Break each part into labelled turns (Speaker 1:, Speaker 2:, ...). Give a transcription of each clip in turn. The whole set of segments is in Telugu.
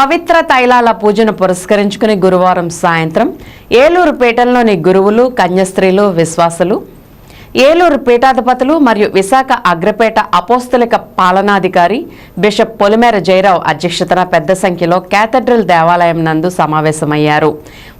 Speaker 1: పవిత్ర తైలాల పూజను పురస్కరించుకుని గురువారం సాయంత్రం ఏలూరు పీఠంలోని గురువులు కన్యస్త్రీలు విశ్వాసులు ఏలూరు పీఠాధిపతులు మరియు విశాఖ అగ్రపేట అపోస్తలిక పాలనాధికారి బిషప్ పొలిమేర జయరావు అధ్యక్షతన పెద్ద సంఖ్యలో కేథడ్రల్ దేవాలయం నందు సమావేశమయ్యారు.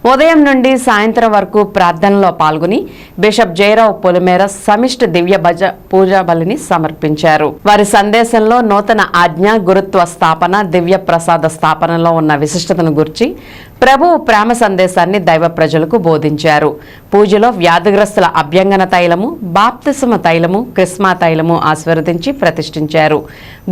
Speaker 1: ఉదయం నుండి సాయంత్రం వరకు ప్రార్థనలో పాల్గొని బిషప్ జయరావు పొలిమేర సమిష్టి దివ్య భజ పూజా బలిని సమర్పించారు. వారి సందేశంలో నూతన ఆజ్ఞ గురుత్వ స్థాపన దివ్య ప్రసాద స్థాపనలో ఉన్న విశిష్టతను గురించి ప్రభువు ప్రేమ సందేశాన్ని దైవ ప్రజలకు బోధించారు. పూజలో వ్యాధిగ్రస్తుల అభ్యంగన తైలము బాప్తిసమ తైలము క్రిస్మా తైలము ఆశీర్వదించి ప్రతిష్ఠించారు.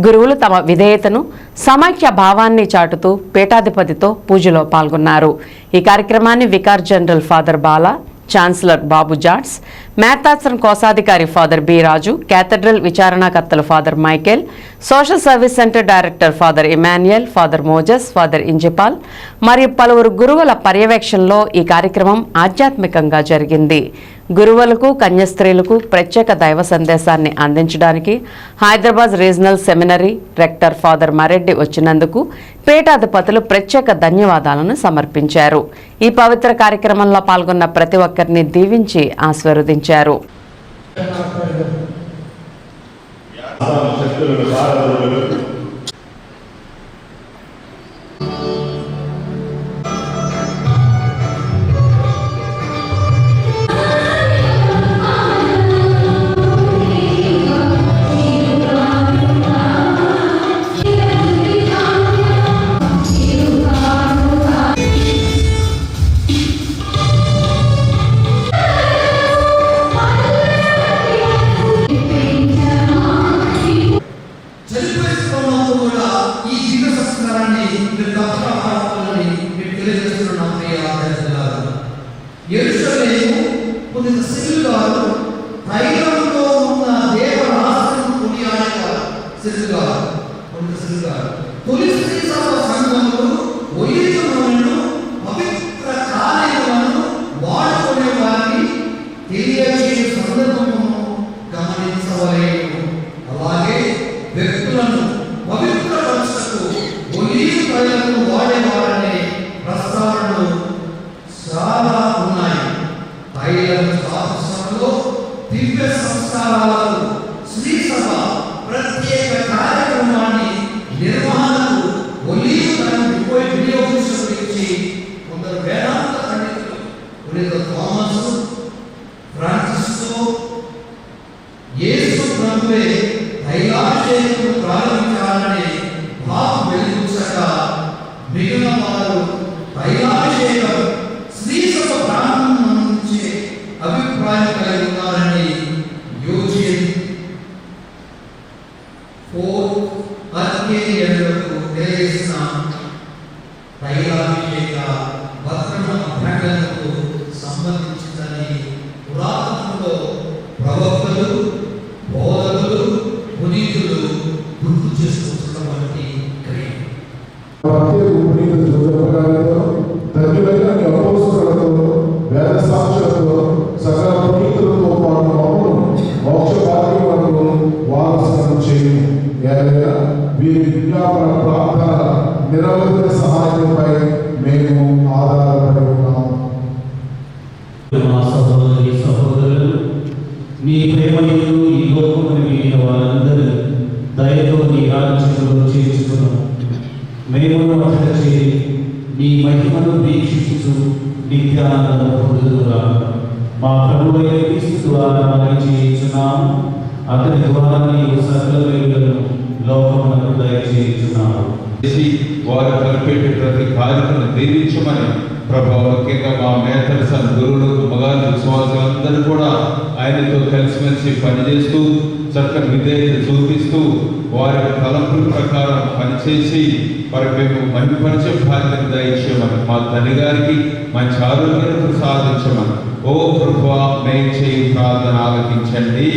Speaker 1: గురువులు తమ విధేయతను సమైక్య భావాన్ని చాటుతూ పీఠాధిపతితో పూజలో పాల్గొన్నారు. ఈ కార్యక్రమం కార్యక్రమాన్ని vicar general father Bala chancellor Babu Jats మేతాసన్ కోశాధికారి father B Raju cathedral విచారణకర్తలు father Michael social service centre director father Emmanuel father Moses father ఇంజిపాల్ మరియు పలువురు గురువుల పర్యవేక్షణలో ఈ కార్యక్రమం ఆధ్యాత్మికంగా జరిగింది. గురువులకు కన్యస్త్రీలకు ప్రత్యేక దైవ సందేశాన్ని అందించడానికి Hyderabad regional seminary rector father Mareddy వచ్చినందుకు పీఠాధిపతులు ప్రత్యేక ధన్యవాదాలను సమర్పించారు. ఈ పవిత్ర కార్యక్రమంలో పాల్గొన్న ప్రతి ఒక్కరిని దీవించి ఆశీర్వదించారు.
Speaker 2: శక్తులను
Speaker 3: ಕುಳಿತು ಸಿರಿಗಾರು ತೈಲವನ್ನು ಮುನ್ನ ದೇವರ ಆಸನಕ್ಕೆ ಕುಣಿಯಾಡಿದ ಸಿರಿಗಾರು ಒಂದು ಸಿರಿಗಾರು ತುಲಿಸಿ ప్రభువే తైలాభిషేకం ప్రారంభించాలని భావం వెలిగించక మిగిలిన వారు తైలాభిషేకం శ్రీసభ ప్రారంభం నుంచే అభిప్రాయం కలిగి ఉన్నారని యోజియన్ ఫోర్ అధ్యయనులకు తెలియజేసిన తైలాభిషేక భద్రమ అభ్యర్థనకు సంబంధించిందని పురాతనంలో
Speaker 4: ప్రభుత్వ వారసులను ఏదైనా వీరి విజ్ఞాపన ప్రార్థన నిరవధిక సహాయంపై మేము ఆధారపడి ఉన్నాము
Speaker 5: మా సహోదరి సహోదరులు నీ ప్రేమయందు ఈ లోకమును వీడిన వారందరూ దయతో నీ రాజ్యంలో చేర్చుకున్నాం. మేము అతడ చేరి నీ మహిమను వీక్షిస్తూ నిత్యానందం పొందుదురా మా ప్రభుత్వ క్రీస్తు ద్వారా మనం చేయించున్నాము అతని ద్వారా నీవు సకల వేడుకలను లోకమునకు దయచేయించున్నాము
Speaker 6: చేసి వారు కనిపెట్టే ప్రతి కార్యక్రమం దీవించమని ప్రభావ ముఖ్యంగా మా మేతల మేతర్స్ గురువులు మగారు విశ్వాసులందరూ కూడా ఆయనతో కలిసిమెలిసి పనిచేస్తూ చక్కని విధేయత చూపిస్తూ వారి తలంపుల ప్రకారం పనిచేసి వారికి మేము మహిమపరిచే బాధ్యత దయచేయమని మా తండ్రి గారికి మంచి ఆరోగ్యాన్ని ప్రసాదించమని ఓ ప్రభు మేము చేయి ప్రార్థన ఆలకించండి.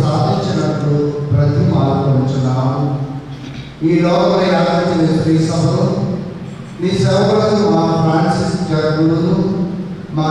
Speaker 7: సాధించినట్లు ప్రతి మార్పుంచున్నాము ఈ లోకమై ఆలోచన స్త్రీ సభలో నీ సేవకులకు మా ఫ్రాన్సిస్ మా